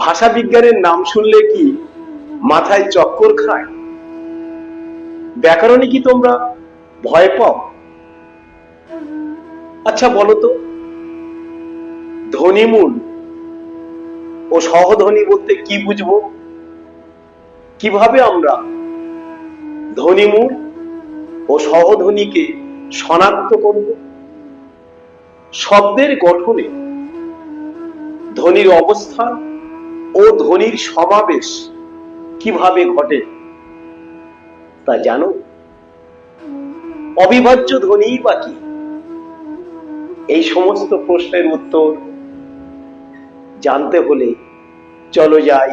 ভাষা বিজ্ঞানের নাম শুনলে কি মাথায় চক্কর খায়? ব্যাকরণে কি তোমরা ভয় পাও? আচ্ছা বলো তো ধ্বনিমূল ও সহধ্বনি বলতে কি বুঝব? কীভাবে আমরা ধ্বনিমূল ও সহধ্বনিকে শনাক্ত করব? শব্দের গঠনে ধ্বনির অবস্থান ও ধ্বনির সমাবেশ কীভাবে ঘটে তা জানো? অবিভাজ্য ধ্বনি বা কি? এই সমস্ত প্রশ্নের উত্তর জানতে হলে চলো যাই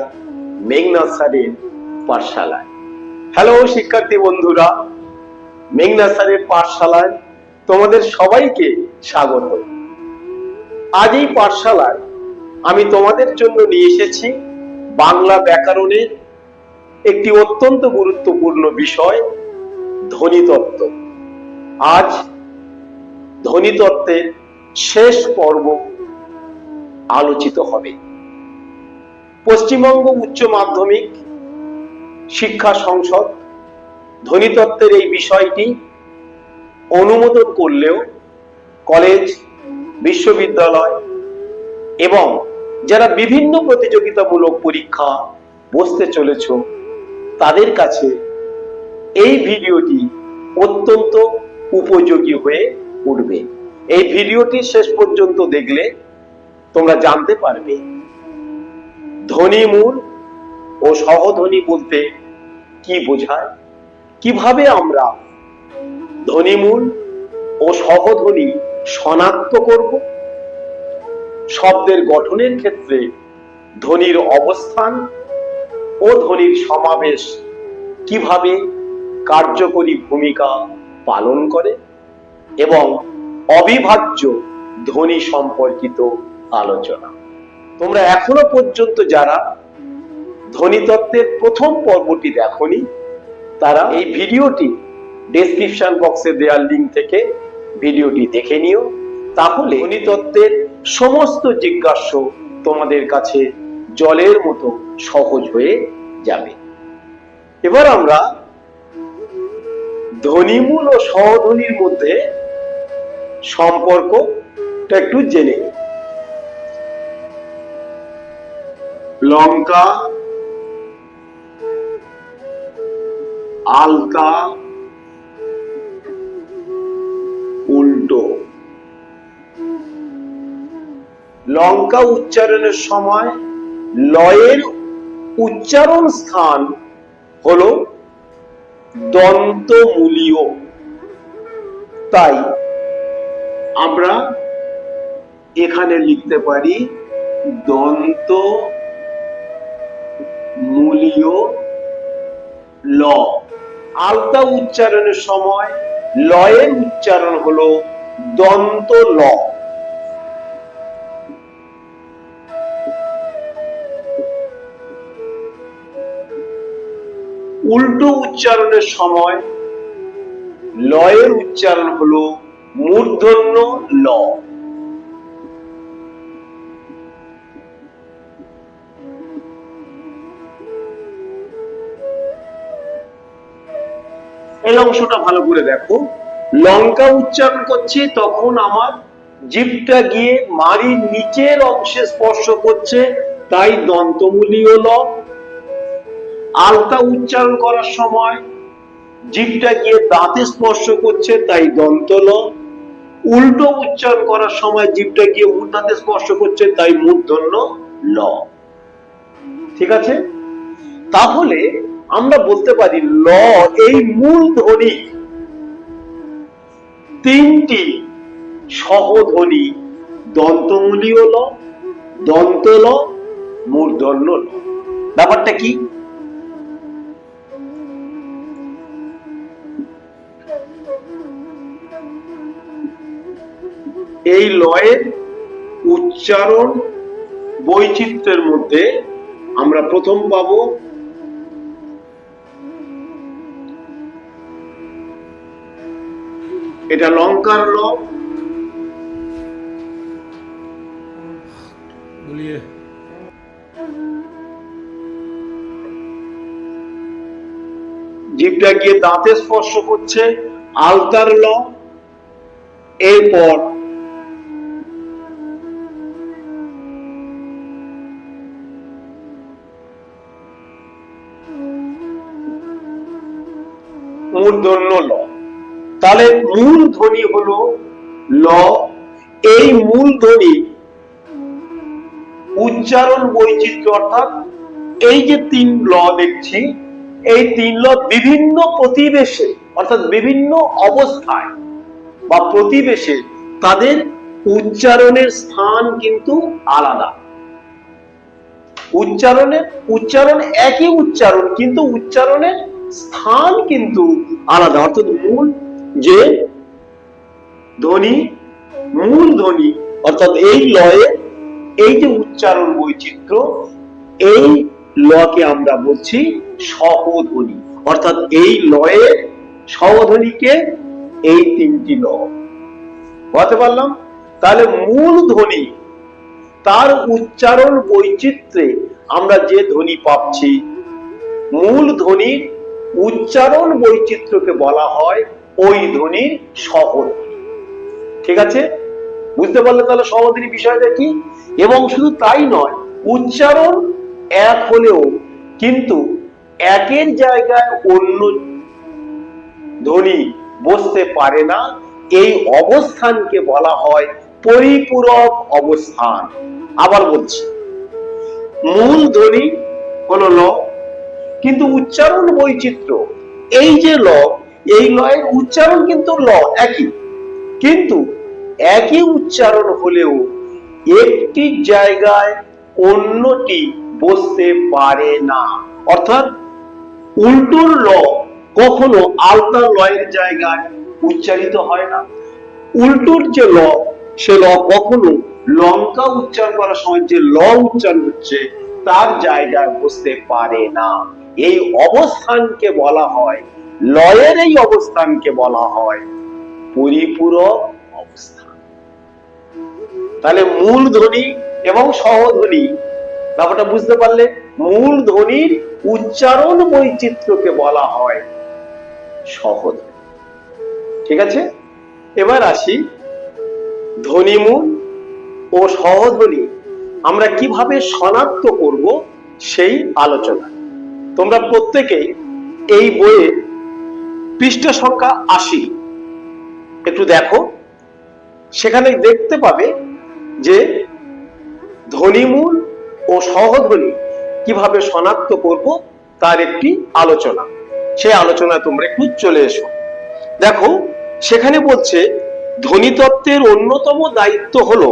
মেঘনা স্যারের পাঠশালায়। হ্যালো শিক্ষার্থী বন্ধুরা। মেঘনা স্যারের পাঠশালায় তোমাদের সবাইকে স্বাগত। আজ এই পাঠশালায় আমি তোমাদের জন্য নিয়ে এসেছি বাংলা ব্যাকরণের একটি অত্যন্ত গুরুত্বপূর্ণ বিষয়, ধ্বনিতত্ত্ব। আজ ধ্বনিতত্ত্বের শেষ পর্ব আলোচিত হবে। পশ্চিমবঙ্গ উচ্চ মাধ্যমিক শিক্ষা সংসদ ধ্বনিতত্ত্বের এই বিষয়টি অনুমোদন করলেও কলেজ, বিশ্ববিদ্যালয় এবং যারা বিভিন্ন প্রতিযোগিতামূলক পরীক্ষা বসতে চলেছ, তাদের কাছে এই ভিডিওটি অত্যন্ত উপযোগী হয়ে উঠবে। এই ভিডিওটি শেষ পর্যন্ত দেখলে তোমরা জানতে পারবে ধ্বনিমূল ও সহধ্বনি বলতে কি বোঝায়? কীভাবে আমরা ধ্বনিমূল ও সহধনী শনাক্ত করব? শব্দের গঠনের ক্ষেত্রে ধ্বনির অবস্থান ও ধ্বনির সমাবেশ কীভাবে কার্যকরী ভূমিকা পালন করে এবং অবিভাজ্য ধ্বনি সম্পর্কিত আলোচনা। তোমরা এখনও পর্যন্ত যারা ধ্বনিতত্ত্বের প্রথম পর্বটি দেখনি, তারা এই ভিডিওটি ডেসক্রিপশন বক্সে দেওয়ার লিঙ্ক থেকে ভিডিওটি দেখে নিও। তাহলে ধ্বনিতত্ত্বের সমস্ত জিজ্ঞাস্য তোমাদের কাছে জলের মতো সহজ হয়ে যাবে। এবার আমরা ধ্বনিমূল ও সহধ্বনির মধ্যে সম্পর্কটা একটু জেনে লঙ্কা আলকা লঙ্কা উচ্চারণের সময় লয়ের উচ্চারণ স্থান হল দন্তমূলীয়। তাই আমরা এখানে লিখতে পারি দন্ত মূলীয় ল। আলতা উচ্চারণের সময় লয়ের উচ্চারণ হলো দন্ত ল উল্টো উচ্চারণের সময়, লয়ের উচ্চারণ হলো মূর্ধন্য ল। এই অংশটা ভালো করে দেখো। লঙ্কা উচ্চারণ করছি, তখন আমার জিভটা গিয়ে মাড়ির নিচের অংশে স্পর্শ করছে, তাই দন্তমূলীয় ল। আলতা উচ্চারণ করার সময় জিভটা গিয়ে দাঁতে স্পর্শ করছে, তাই দন্তল। উল্টো উচ্চারণ করার সময় জিভটা গিয়ে মূর্ধাতে স্পর্শ করছে, তাই মূর্ধন্য ল। ঠিক আছে? তাহলে আমরা বলতে পারি ল এই মূল ধ্বনি। তিনটি সহধ্বনি, দন্তমূলীয় ল দন্ত ল মূর্ধন্য ল। ব্যাপারটা কি? এই লয়ের উচ্চারণ বৈচিত্র্যের মধ্যে আমরা প্রথম পাব এটা লঙ্কার ল জীবটা গিয়ে দাঁতে স্পর্শ করছে আলতার ল এরপর মূর্ধন্য ল। তাহলে মূল ধ্বনি হলো ল। এই মূল ধ্বনি উচ্চারণ বৈচিত্র্য অর্থাৎ এই যে তিন ল দেখছি, এই তিন ল বিভিন্ন প্রতিবেশে, অর্থাৎ বিভিন্ন অবস্থায় বা প্রতিবেশে তাদের উচ্চারণের স্থান কিন্তু আলাদা। উচ্চারণের, উচ্চারণ একই উচ্চারণ, কিন্তু উচ্চারণের স্থান কিন্তু আলাদা। অর্থাৎ মূল যে ধ্বনি, মূল ধ্বনি, অর্থাৎ এই লয়ে, এই যে উচ্চারণ বৈচিত্র্য, এই লকে আমরা বলছি সহধ্বনি অর্থাৎ এই লয়ে সহধ্বনিকে এই তিনটি ল। বলতে পারলাম? তাহলে মূল ধ্বনি, তার উচ্চারণ বৈচিত্র্যে আমরা যে ধ্বনি পাচ্ছি, মূল ধ্বনির উচ্চারণ বৈচিত্র্যকে বলা হয় ওই ধ্বনির সহধ্বনি ঠিক আছে? বুঝতে পারলে তাহলে সহধ্বনি বিষয়টা কি? এবং শুধু তাই নয়, উচ্চারণ এক হলেও কিন্তু একের জায়গায় অন্য ধ্বনি বসতে পারে না। এই অবস্থানকে বলা হয় পরিপূরক অবস্থান। আবার বলছি, মূল ধ্বনি হলো ল। কিন্তু উচ্চারণ বৈচিত্র্য। এই যে ল, এই লয়ের উচ্চারণ কিন্তু ল, একই। কিন্তু একই উচ্চারণ হলেও একটি জায়গায় অন্যটি বসতে পারে না। অর্থাৎ উল্টোর ল কখনো আলতা লয়ের জায়গায় উচ্চারিত হয় না। উল্টোর যে ল, সে ল কখনো লঙ্কা উচ্চারণ করার সময় যে ল উচ্চারণ হচ্ছে, তার জায়গায় বসতে পারে না। এই অবস্থানকে বলা হয়, লয়ের এই অবস্থানকে বলা হয় পরিপূরক অবস্থান। তাহলে মূল ধ্বনি এবং সহধ্বনি, ব্যাপারটা বুঝতে পারলে, মূল ধ্বনির উচ্চারণ বৈচিত্র্যকে বলা হয় সহধ্বনি। ঠিক আছে? এবার আসি ধ্বনিমূল ও সহধ্বনি। আমরা কীভাবে শনাক্ত করব সেই আলোচনা তোমরা প্রত্যেকেই এই বইয়ে পৃষ্ঠ সংখ্যা আশি একটু দেখো। সেখানে দেখতে পাবে যে ধ্বনিমূল ও সহধ্বনি কীভাবে শনাক্ত করব তার একটি আলোচনা। সেই আলোচনায় তোমরা একটু চলে এসো। দেখো, সেখানে বলছে, ধ্বনিতত্ত্বের অন্যতম দায়িত্ব হল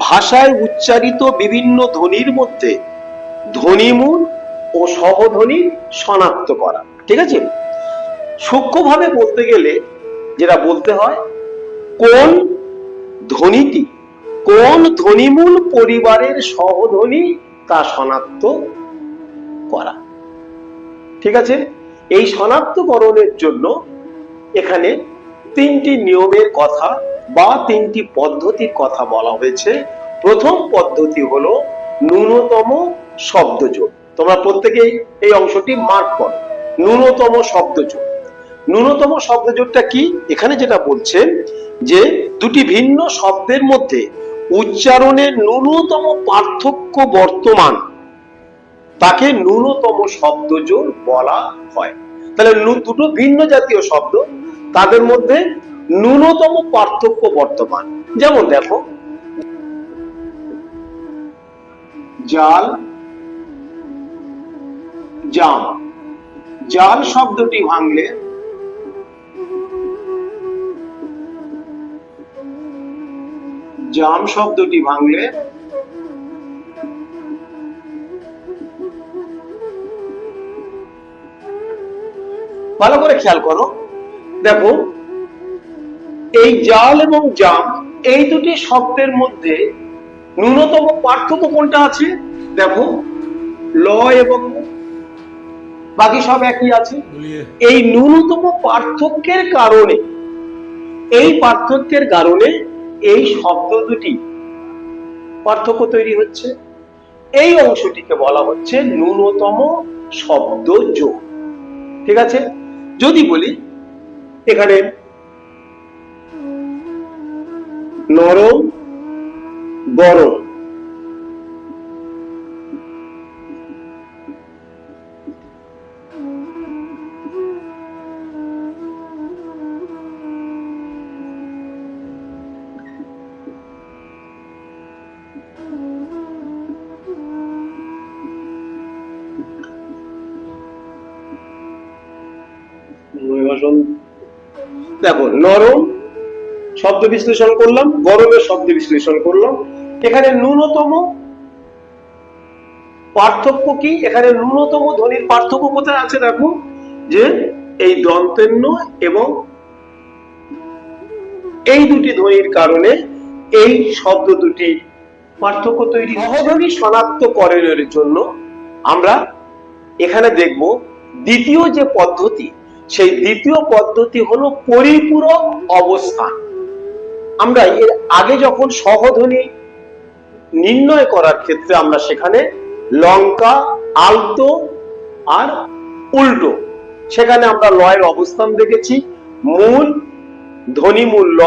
ভাষায় উচ্চারিত বিভিন্ন ধ্বনির মধ্যে ধ্বনিমূল ও সহধ্বনি শনাক্ত করা, ঠিক আছে? সূক্ষ্মভাবে বলতে গেলে যেটা বলতে হয়, কোন ধ্বনিটি, কোন ধ্বনিমূল পরিবারের সহধ্বনি তা শনাক্ত করা, ঠিক আছে? এই শনাক্তকরণের জন্য এখানে তিনটি নিয়মের কথা বা তিনটি পদ্ধতির কথা বলা হয়েছে। প্রথম পদ্ধতি হলো ন্যূনতম শব্দযোগ তোমরা প্রত্যেকেই এই অংশটি মার্ক করো। ন্যূনতম শব্দযোগ ন্যূনতম শব্দযোগটা কি? এখানে যেটা বলছেন যে দুটি ভিন্ন শব্দের মধ্যে উচ্চারণের ন্যূনতম পার্থক্য বর্তমান, তাকে ন্যূনতম শব্দজোড় বলা হয়। তাহলে দুটো ভিন্ন জাতীয় শব্দ, তাদের মধ্যে ন্যূনতম পার্থক্য বর্তমান। যেমন দেখো, জাল জাম জাল শব্দটি ভাঙলে জাম শব্দটি ভাঙলে ভালো করে খেয়াল করো দেখো, এই জাল এবং জাম এই দুটি শব্দের মধ্যে ন্যূনতম পার্থক্য কোনটা আছে দেখো, ল এবং। বাকি সব একই আছে? এই ন্যূনতম পার্থক্যের কারণে এই পার্থক্যের কারণে এই শব্দ দুটি পার্থক্য তৈরি হচ্ছে। এই অংশটিকে বলা হচ্ছে ন্যূনতম শব্দ যোগ। ঠিক আছে? যদি বলি এখানে নরম গরম শব্দ বিশ্লেষণ করলাম, গরমের শব্দ বিশ্লেষণ করলাম। এখানে ন্যূনতম পার্থক্য কি? এখানে ন্যূনতম ধ্বনির পার্থক্য কোথায় আছে দেখো? যে এই দন্তেন্য এবং এই দুটি ধ্বনির কারণে এই শব্দ দুটি পার্থক্য তৈরি সহধ্বনি শনাক্তকরণের জন্য আমরা এখানে দেখব দ্বিতীয় যে পদ্ধতি, সেই দ্বিতীয় পদ্ধতি হলো পরিপূরক অবস্থান। আমরা এর আগে যখন সহধ্বনি নির্ণয় করার ক্ষেত্রে আমরা সেখানে লঙ্কা, আলতো আর উল্টো। সেখানে আমরা লয়ের অবস্থান দেখেছি। মূল ধ্বনি মূল ল,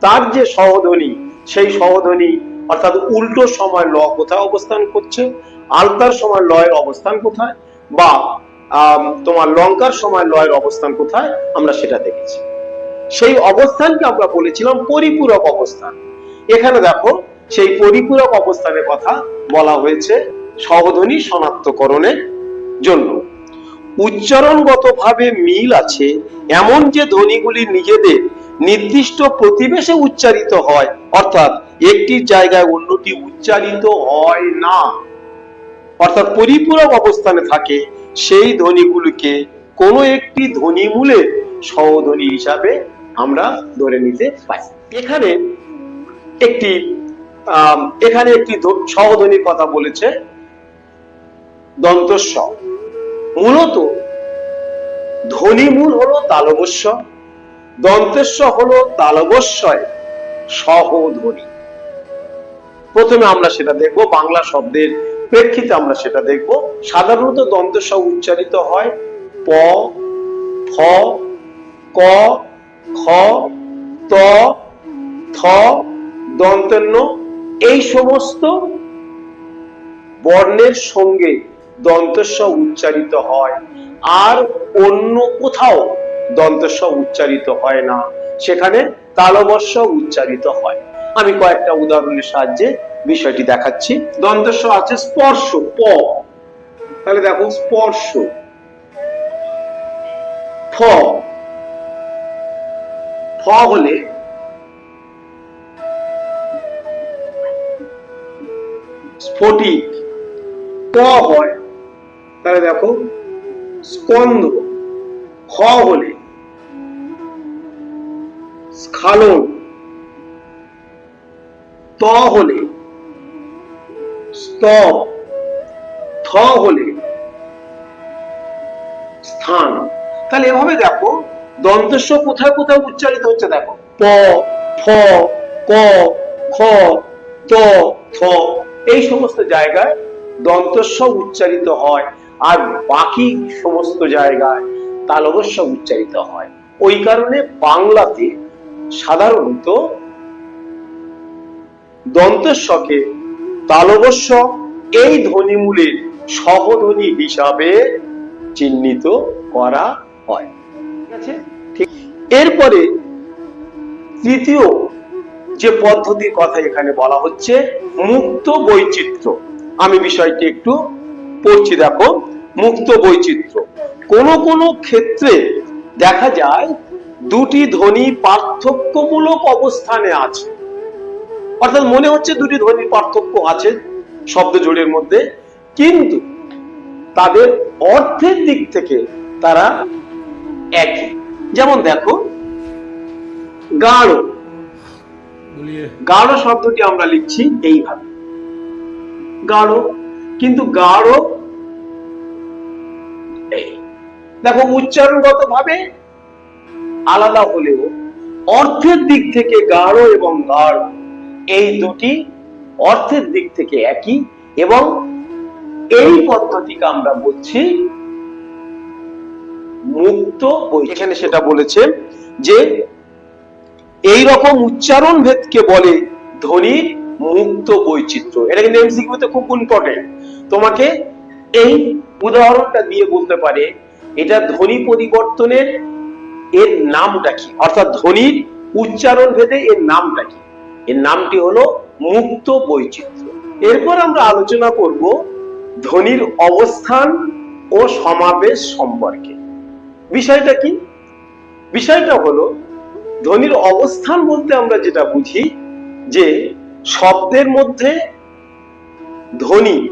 তার যে সহধ্বনি, সেই সহধ্বনি, অর্থাৎ উল্টো সময় ল কোথায় অবস্থান করছে, আলতার সময় লয়ের অবস্থান কোথায়, বা তোমার লঙ্কার সময় লয়ের অবস্থান কোথায়, আমরা সেটা দেখেছি। সেই অবস্থানকে আমরা বলেছিলাম পরিপূরক অবস্থান। এখানে দেখো, সেই পরিপূরক অবস্থানের কথা বলা হয়েছে সহধ্বনি শনাক্তকরণের জন্য। উচ্চারণগতভাবে মিল আছে এমন যে ধ্বনিগুলি নিজেদের নির্দিষ্ট প্রতিবেশে উচ্চারিত হয়, অর্থাৎ একটি জায়গায় অন্যটি উচ্চারিত হয় না। অর্থাৎ পরিপূরক অবস্থানে থাকে সেই ধ্বনিগুলিকে কোনো একটি ধ্বনিমূলে সহধ্বনি হিসাবে আমরা ধরে নিতে পারি। এখানে একটি এখানে একটি ধ্ব- সহধ্বনির কথা বলেছে দন্তস্ব। মূলত ধ্বনিমূল হলো তালবস্য দন্তেস্ব হলো তালবস্যয় সহধ্বনি। প্রথমে আমরা সেটা দেখব, বাংলা শব্দের প্রেক্ষিতে আমরা সেটা দেখব। সাধারণত দন্তস্ব উচ্চারিত হয় প, ফ, ক খ, ত, থ, দন্তন্য এই সমস্ত বর্ণের সঙ্গে দন্তস্ব উচ্চারিত হয়। আর অন্য কোথাও দন্তস্ব উচ্চারিত হয় না। সেখানে তালবস্য উচ্চারিত হয়। আমি কয়েকটা উদাহরণের সাহায্যে বিষয়টি দেখাচ্ছি। দন্তস্ব আছে স্পর্শ, প। তাহলে দেখো স্পর্শ। ফ। হলে স্ফটিক ক হয়, তাহলে দেখো স্কন্দ খ হলে স্খালন, ত হলে স্তব থ হলে স্থান। তাহলে এভাবে দেখো দন্তস্ব কোথায় কোথায় উচ্চারিত হচ্ছে দেখো। প, ফ, ক, খ, ত, থ। এই সমস্ত জায়গায় দন্তস্ব উচ্চারিত হয় আর বাকি সমস্ত জায়গায় তালবস্য উচ্চারিত হয়। ওই কারণে বাংলাতে সাধারণত দন্তস্বকে তালবস্য এই ধ্বনিমূলের সহধ্বনি হিসাবে চিহ্নিত করা হয়। ঠিক এরপরে তৃতীয় যে পদ্ধতির কথা এখানে বলা হচ্ছে মুক্ত বৈচিত্র্য। আমি বিষয়টি একটু পড়ছি, দেখো। মুক্ত বৈচিত্র্য। কোন কোন ক্ষেত্রে দেখা যায় দুটি ধ্বনি পার্থক্যমূলক অবস্থানে আছে। অর্থাৎ মনে হচ্ছে দুটি ধ্বনির পার্থক্য আছে শব্দ জোড়ের মধ্যে, কিন্তু তাদের অর্থের দিক থেকে তারা একই। যেমন দেখো গাঢ়। গাঢ় শব্দটি আমরা লিখছি এইভাবে। গাঢ় কিন্তু গাঢ় দেখো উচ্চারণগত ভাবে আলাদা হলেও অর্থের দিক থেকে গাঢ় এবং গাঢ় এই দুটি অর্থের দিক থেকে একই এবং এই পদ্ধতিকে আমরা বলছি মুক্ত এখানে সেটা বলেছে যে এই রকম উচ্চারণ ভেদকে বলে ধ্বনির মুক্ত বৈচিত্র্য। এটা কিন্তু এমসিকিউতে খুব ইম্পর্টেন্ট তোমাকে এই উদাহরণটা দিয়ে বলতে পারে, এটা ধ্বনি পরিবর্তনের এর নামটা কি? অর্থাৎ ধ্বনির উচ্চারণ ভেদে এর নামটা কি? এর নামটি হলো মুক্ত বৈচিত্র্য। এরপর আমরা আলোচনা করব ধ্বনির অবস্থান ও সমাবেশ সম্পর্কে। বিষয়টা কি? বিষয়টা হলো, ধ্বনির অবস্থান বলতে আমরা যেটা বুঝি, যে শব্দের মধ্যে ধ্বনি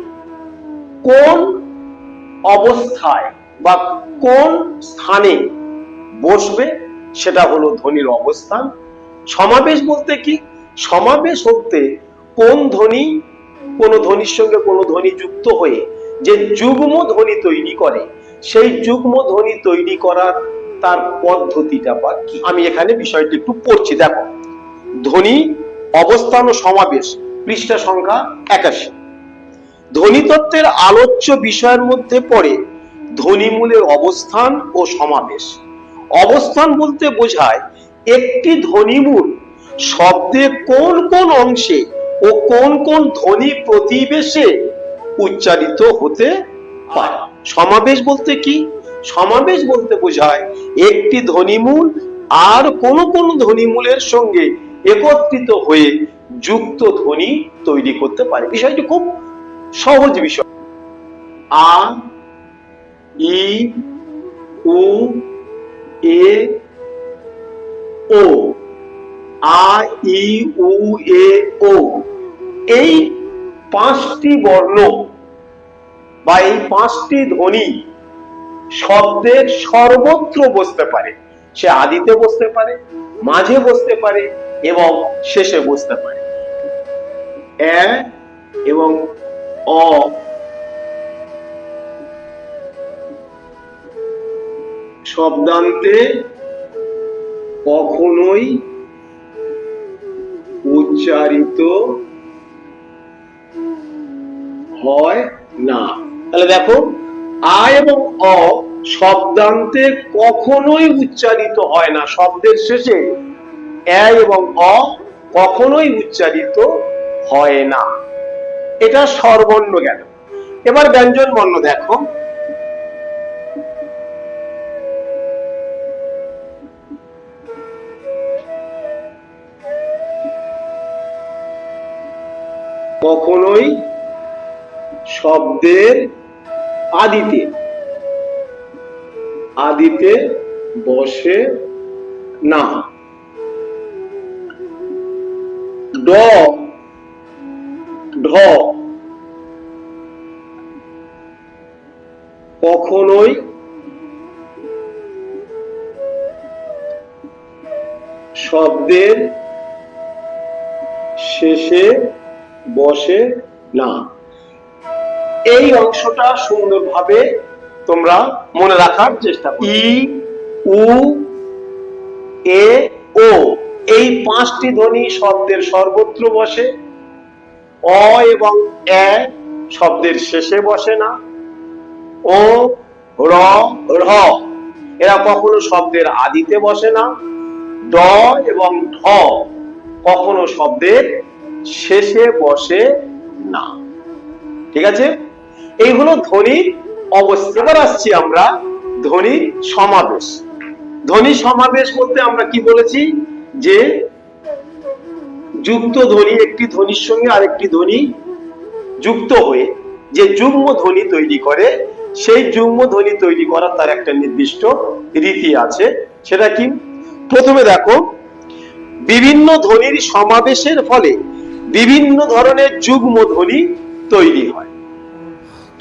কোন অবস্থায় বা কোন স্থানে বসবে সেটা হলো ধ্বনির অবস্থান। সমাবেশ বলতে কি? সমাবেশ বলতে কোন ধ্বনি, কোন ধ্বনির সঙ্গে কোন ধ্বনি যুক্ত হয়ে যে যুগ্ম ধ্বনি তৈরি করে সেই যুগ্ম ধ্বনি তৈরি করার তার পদ্ধতিটা বা কি? আমি এখানে বিষয়টি একটু পড়ছি। দেখো, ধ্বনি, অবস্থান ও সমাবেশ, পৃষ্ঠা সংখ্যা একাশি। ধ্বনিতত্ত্বের আলোচ্য বিষয়ের মধ্যে পড়ে ধ্বনিমূলের অবস্থান ও সমাবেশ। অবস্থান বলতে বোঝায় একটি ধ্বনিমূল শব্দে কোন কোন অংশে ও কোন কোন ধ্বনি প্রতিবেশে উচ্চারিত হতে পারে। সমাবেশ বলতে কি? সমাবেশ বলতে বোঝায়, একটি ধ্বনিমূল আর কোন কোন ধ্বনিমূলের সঙ্গে একত্রিত হয়ে যুক্ত ধ্বনি তৈরি করতে পারে। বিষয়টি খুব সহজ বিষয়। আ, ই, উ, এ, ও, আ, ই, উ, এ, ও। এই পাঁচটি বর্ণ বা এই পাঁচটি ধ্বনি শব্দের সর্বত্র বসতে পারে। সে আদিতে বসতে পারে, মাঝে বসতে পারে এবং শেষে বসতে পারে। এ এবং অ। শব্দান্তে কখনোই উচ্চারিত হয় না। তাহলে দেখো, আ এবং অ শব্দান্তে কখনোই উচ্চারিত হয় না। শব্দের শেষে এ এবং অ কখনোই উচ্চারিত হয় না। এটা স্বরবর্ণ গেল। এবার ব্যঞ্জন বর্ণ দেখো। কখনোই শব্দের আদিতে। আদিতে বসে না। ড ঢ। কখনোই শব্দের শেষে বসে না। এই অংশটা সুন্দরভাবে তোমরা মনে রাখার চেষ্টা ই উ এ ও। এই পাঁচটি ধ্বনি শব্দের সর্বত্র বসে অ এবং এ শব্দের শেষে বসে না। ও র র। এরা কখনো শব্দের আদিতে বসে না। ড এবং ঢ কখনো শব্দের শেষে বসে না। ঠিক আছে? এই হলো ধ্বনির অবস্থা। এবার আসছি আমরা ধ্বনির সমাবেশ। ধ্বনি সমাবেশ বলতে আমরা কি বলেছি? যে যুক্ত ধ্বনি একটি ধ্বনির সঙ্গে আরেকটি ধ্বনি যুক্ত হয়ে যে যুগ্ম ধ্বনি তৈরি করে, সেই যুগ্ম ধ্বনি তৈরি করার তার একটা নির্দিষ্ট রীতি আছে। সেটা কি? প্রথমে দেখো, বিভিন্ন ধ্বনির সমাবেশের ফলে বিভিন্ন ধরনের যুগ্ম ধ্বনি তৈরি হয়।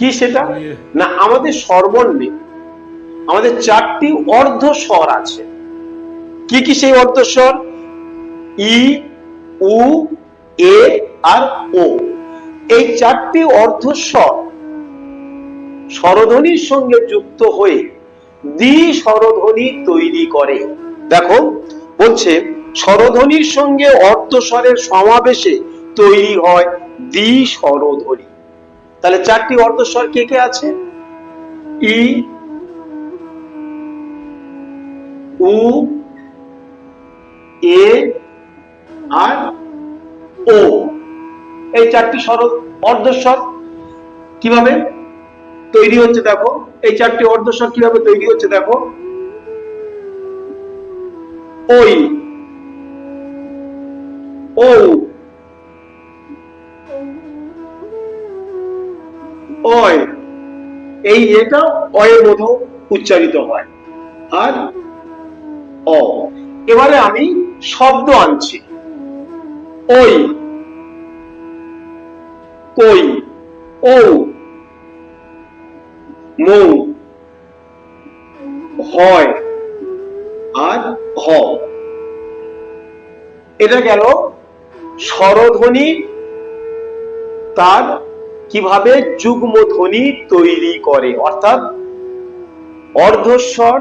কি সেটা? না, আমাদের স্বরবর্ণে আমাদের চারটি অর্ধ স্বর আছে। কি কি সেই অর্ধ স্বর? ই, উ, এ, আর, ও। এই চারটি অর্ধ স্বর স্বরধ্বনির সঙ্গে যুক্ত হয়ে দ্বি স্বরধ্বনি তৈরি করে। দেখো, বলছে, স্বরধ্বনির সঙ্গে অর্ধস্বরের সমাবেশে তৈরি হয় দ্বি স্বরধ্বনি তাহলে চারটি অর্ধস্বর কে কে আছে? ই, উ, এ, আর, ও। এই চারটি স্বর অর্ধস্বর কীভাবে তৈরি হচ্ছে দেখো? এই চারটি অর্ধস্বর কীভাবে তৈরি হচ্ছে দেখো? ওই, ও। অয় এই এটা উচ্চারিত হয়। আর অ। এবারে আমি শব্দ আনছি। ওই কই। ও মৌ। হয়। আর হ। এটা গেল স্বরধ্বনি তার কীভাবে যুগ্ম ধ্বনি তৈরি করে? অর্থাৎ অর্ধস্বর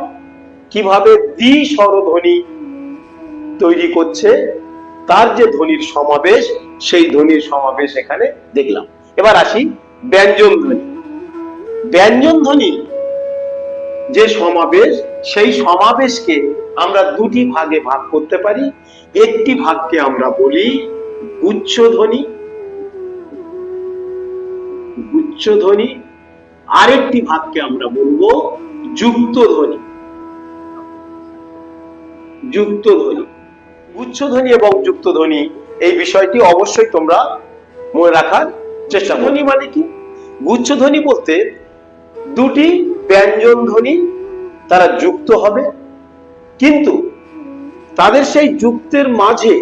কীভাবে দ্বি স্বরধ্বনি তৈরি করছে? তার যে ধ্বনির সমাবেশ, সেই ধ্বনির সমাবেশ এখানে দেখলাম। এবার আসি ব্যঞ্জন ধ্বনি। ব্যঞ্জন ধ্বনি যে সমাবেশ, সেই সমাবেশকে আমরা দুটি ভাগে ভাগ করতে পারি। একটি ভাগকে আমরা বলি গুচ্ছ ধ্বনি গুচ্ছ ধ্বনি আরেকটি ভাগকে আমরা বলব যুক্ত ধ্বনি যুক্ত ধ্বনি গুচ্ছ ধ্বনি এবং যুক্ত ধ্বনি এই বিষয়টি অবশ্যই তোমরা মনে রাখার চেষ্টা ধ্বনি মানে কি? গুচ্ছ ধ্বনি বলতে দুটি ব্যঞ্জন ধ্বনি তারা যুক্ত হবে। কিন্তু তাদের সেই যুক্তের মাঝে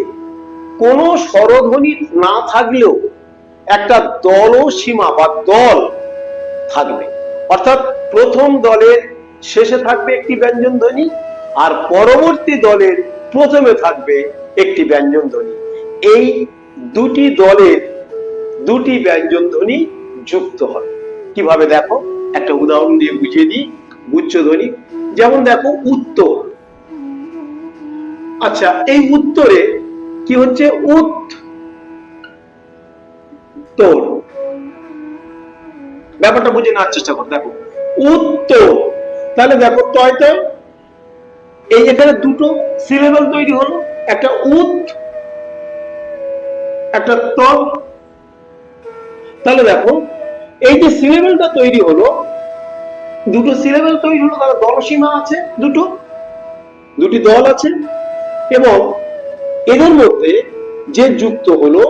কোনো স্বরধ্বনি না থাকলেও একটা দল সীমা বা দল থাকবে। অর্থাৎ প্রথম দলের শেষে থাকবে একটি ব্যঞ্জন ধ্বনি, আর পরবর্তী দলের প্রথমে থাকবে একটি ব্যঞ্জন ধ্বনি। এই দুটি দলের দুটি ব্যঞ্জন ধ্বনি যুক্ত হবে কীভাবে দেখো? একটা উদাহরণ দিয়ে বুঝিয়ে দিই। গুচ্ছ ধ্বনি, যেমন দেখো, উত্তর। আচ্ছা এই উত্তরে কি হচ্ছে? উত তোর ব্যাপারটা বুঝে নেওয়ার চেষ্টা করো, দেখো। উত্তর। তাহলে দেখো তয়টা এই এখানে দুটো সিলেবল তৈরি হলো, একটা উত, একটা ত। তাহলে দেখো, এই যে সিলেবলটা তৈরি হলো, দুটো সিলেবল তৈরি হলো তার দলসীমা আছে দুটো, দুটি দল আছে, এবং এদের মধ্যে যে যুক্ত হলো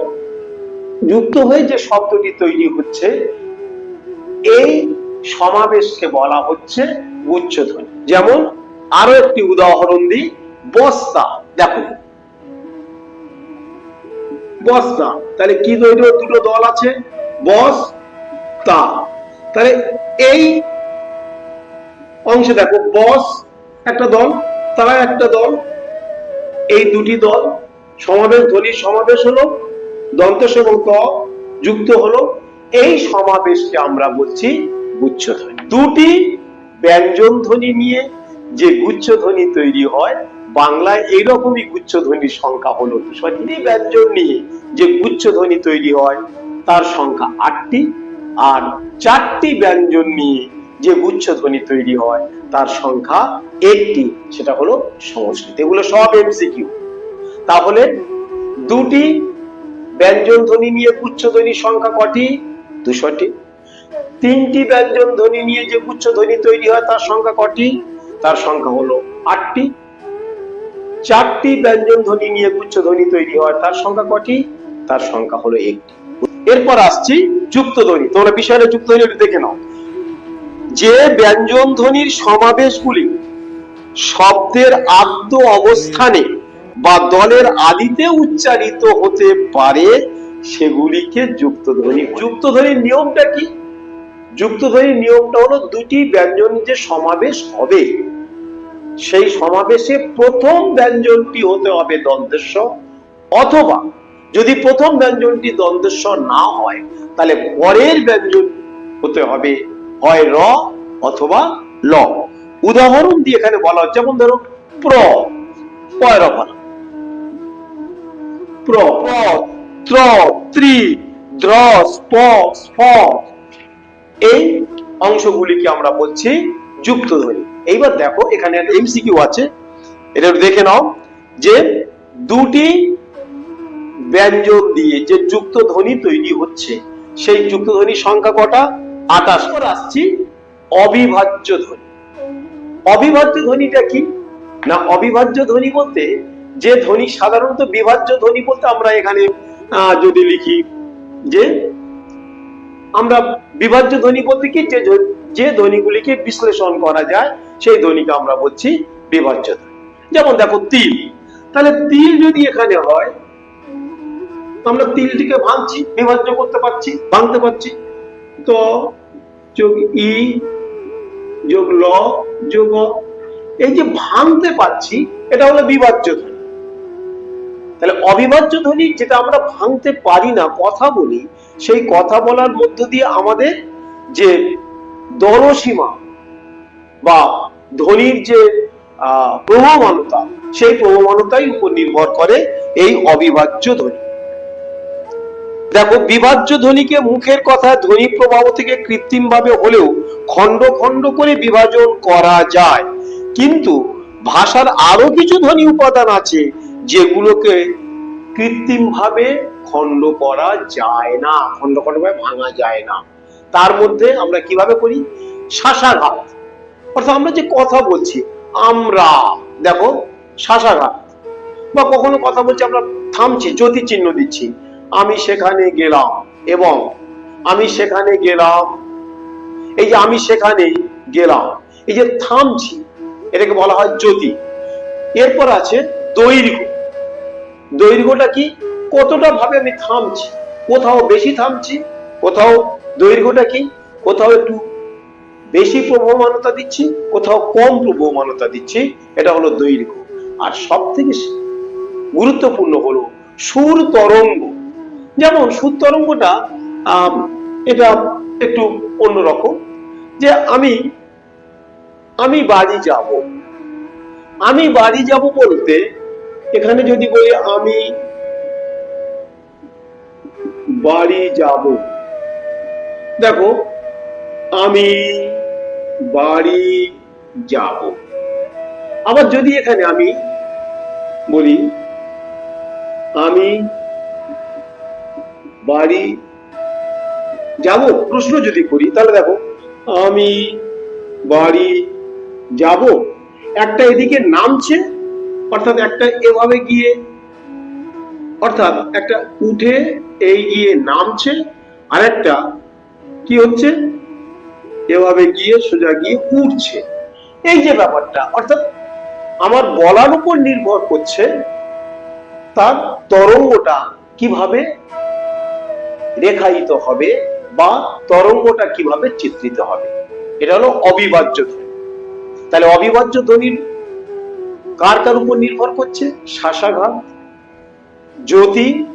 যুক্ত হয়ে যে শব্দটি তৈরি হচ্ছে, এই সমাবেশকে বলা হচ্ছে গুচ্ছধ্বনি যেমন, আরও একটি উদাহরণ দিই, বস্তা। দেখো। বস্তা। তাহলে কি তৈরি দুটো দল আছে। বস তা তাহলে এই অংশে দেখো, বস একটা দল তারা একটা দল, এই দুটি দল, সমাবেশ, ধ্বনির সমাবেশ হলো দন্তস এবং ত যুক্ত হলো। এই সমাবেশকে আমরা বলছি গুচ্ছ ধ্বনি দুটি ব্যঞ্জন ধ্বনি নিয়ে যে গুচ্ছ ধ্বনি তৈরি হয়, বাংলায় এইরকমই গুচ্ছ ধ্বনির সংখ্যা হলো দুটি ব্যঞ্জন নিয়ে যে গুচ্ছ ধ্বনি তৈরি হয়, তার সংখ্যা আটটি। আর চারটি ব্যঞ্জন নিয়ে যে গুচ্ছ ধ্বনি তৈরি হয়, তার সংখ্যা একটি। সেটা হলো সংস্কৃত। এগুলো সব এমসিকিউ তাহলে দুটি ব্যঞ্জন ধ্বনি নিয়ে গুচ্ছ ধ্বনির সংখ্যা কটি? দুশোটি। তিনটি ব্যঞ্জন ধ্বনি নিয়ে যে গুচ্ছ ধ্বনি তৈরি হয়, তার সংখ্যা কটি? তার সংখ্যা হলো আটটি। চারটি ব্যঞ্জন ধ্বনি নিয়ে গুচ্ছ ধ্বনি তৈরি হয়, তার সংখ্যা কটি? তার সংখ্যা হলো একটি। এরপর আসছি যুক্ত ধ্বনি। তোমরা বিষয়টা যুক্ত ধ্বনি দেখে নাও। যে ব্যঞ্জন ধ্বনির সমাবেশগুলি শব্দের আদ্য অবস্থানে বা দলের আদিতে উচ্চারিত হতে পারে সেগুলিকে যুক্ত ধ্বনি যুক্ত ধ্বনির নিয়মটা কি? যুক্ত ধ্বনির নিয়মটা হলো দুটি ব্যঞ্জন যে সমাবেশ হবে সেই সমাবেশে প্রথম ব্যঞ্জনটি হতে হবে দন্তেশ্ব অথবা যদি প্রথম ব্যঞ্জনটি দন্তেশ্ব না হয় তাহলে পরের ব্যঞ্জন হতে হবে হয় র অথবা ল। উদাহরণ দিয়ে এখানে বলা হচ্ছে যেমন ধরো প্র পয়র ফলা প্র ত্র ত্রি এই অংশগুলিকে আমরা বলছি যুক্ত ধ্বনি এইবার দেখো, এখানে একটা এমসিকিউ আছে। এটা দেখে নাও যে দুটি ব্যঞ্জন দিয়ে যে যুক্ত ধ্বনি তৈরি হচ্ছে, সেই যুক্ত ধ্বনির সংখ্যা কটা? আঠাশ। পর আসছি অবিভাজ্য ধ্বনি। অবিভাজ্য ধ্বনিটা কি? না, অবিভাজ্য ধ্বনি বলতে যে ধ্বনি সাধারণত বিভাজ্য ধ্বনি বলতে আমরা এখানে যদি লিখি যে আমরা বিভাজ্য ধ্বনি বলতে কি? যে যে ধ্বনিগুলিকে বিশ্লেষণ করা যায়, সেই ধ্বনিকে আমরা বলছি বিভাজ্য যেমন দেখো তিল। তাহলে তিল যদি এখানে হয়, আমরা তিলটিকে ভাঙছি, বিভাজ্য করতে পারছি, ভাঙতে পারছি। তো যোগ ই যোগ ল যোগ এই যে ভাঙতে পারছি, এটা হলো বিভাজ্য ধ্বনি। তাহলে অবিভাজ্য ধ্বনি যেটা আমরা ভাঙতে পারি না, কথা বলি, সেই কথা বলার মধ্য দিয়ে আমাদের যে দলসীমা বা ধ্বনির যে প্রবমানতা সেই প্রবমানতাই উপর নির্ভর করে এই অবিভাজ্য ধ্বনি। দেখো, বিভাজ্য ধ্বনিকে মুখের কথা ধ্বনি প্রবাহ থেকে কৃত্রিম ভাবে হলেও খণ্ড খণ্ড করে বিভাজন করা যায়। কিন্তু ভাষার আরও কিছু ধ্বনি উপাদান আছে যেগুলোকে কৃত্রিম ভাবে খণ্ড করা যায় না। খণ্ড খণ্ড ভাবে ভাঙা যায় না। তার মধ্যে আমরা কীভাবে করি? শাসাঘাত। অর্থাৎ আমরা যে কথা বলছি, আমরা, দেখো, শাসাঘাত। বা কখনো কথা বলছি, আমরা থামছি জ্যোতি চিহ্ন দিচ্ছি। আমি সেখানে গেলাম এবং আমি সেখানে গেলাম। এই যে আমি সেখানে গেলাম, এই যে থামছি, এটাকে বলা হয় জ্যোতি। এরপর আছে দৈর্ঘ্য। দৈর্ঘ্যটা কি? কতটা ভাবে আমি থামছি? কোথাও বেশি থামছি? কোথাও দৈর্ঘ্যটা কি? কোথাও একটু বেশি প্রবহমানতা দিচ্ছি? কোথাও কম প্রবহমানতা দিচ্ছি? এটা হলো দৈর্ঘ্য। আর সব থেকে গুরুত্বপূর্ণ হলো সুর তরঙ্গ। যেমন সুর তরঙ্গটা এটা একটু অন্যরকম। যে আমি আমি বাড়ি যাব। আমি বাড়ি যাব বলতে এখানে যদি বলি আমি বাড়ি যাব। দেখো, আমি বাড়ি যাব। আবার যদি এখানে আমি বলি, আমি বাড়ি যাব, প্রশ্ন যদি করি, তাহলে দেখো, আমি বাড়ি যাব। একটা এদিকে নামছে অর্থাৎ একটা এভাবে গিয়ে, অর্থাৎ একটা উঠে এই গিয়ে নামছে আর একটা কি হচ্ছে? এভাবে গিয়ে সোজা গিয়ে উঠছে। এই যে ব্যাপারটা, অর্থাৎ আমার বলার উপর নির্ভর করছে তার তরঙ্গটা কীভাবে রেখায়িত হবে বা তরঙ্গটা কীভাবে চিত্রিত হবে। এটা হলো অবিভাজ্য ধ্বনি। তাহলে অবিভাজ্য ধ্বনির কার কার উপর নির্ভর করছে? শাসাঘাত, জ্যোতি,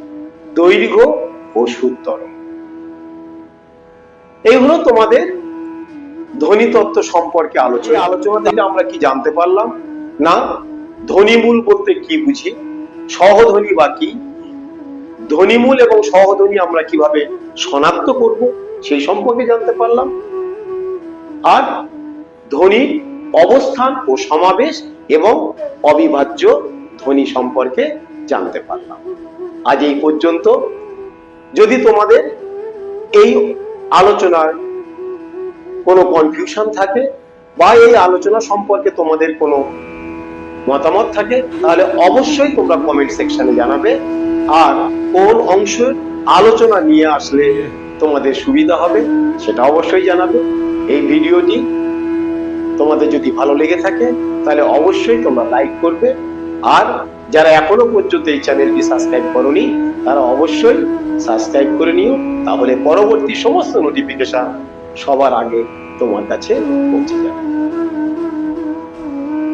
দৈর্ঘ্য ও সুতরঙ্গ এই হলো তোমাদের ধ্বনিতত্ত্ব সম্পর্কে আলোচনা। আলোচনা থেকে আমরা কি জানতে পারলাম? না? ধ্বনিমূল বলতে কি বুঝি? সহধ্বনি বা কি? ধ্বনিমূল এবং সহধ্বনি আমরা কীভাবে শনাক্ত করব, সেই সম্পর্কে জানতে পারলাম। আর ধ্বনি অবস্থান ও সমাবেশ এবং অবিভাজ্য ধ্বনি সম্পর্কে জানতে পারলাম। আজ এই পর্যন্ত। যদি তোমাদের এই আলোচনার কোনো কনফিউশন থাকে বা এই আলোচনা সম্পর্কে তোমাদের কোনো মতামত থাকে, তাহলে অবশ্যই তোমরা কমেন্ট সেকশনে জানাবে। আর কোন অংশের আলোচনা নিয়ে আসলে তোমাদের সুবিধা হবে, সেটা অবশ্যই জানাবে। এই ভিডিওটি তোমাদের যদি ভালো লেগে থাকে, তাহলে অবশ্যই তোমরা লাইক করবে। আর যারা এখনও পর্যন্ত এই চ্যানেলটি সাবস্ক্রাইব করনি, তারা অবশ্যই সাবস্ক্রাইব করে নিও। তাহলে পরবর্তী সমস্ত নোটিফিকেশন সবার আগে তোমার কাছে পৌঁছে যাবে।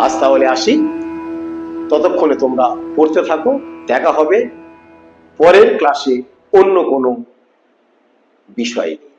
আজ তাহলে আসি। ততক্ষণে তোমরা পড়তে থাকো। দেখা হবে পরের ক্লাসে অন্য কোনো বিষয় নিয়ে।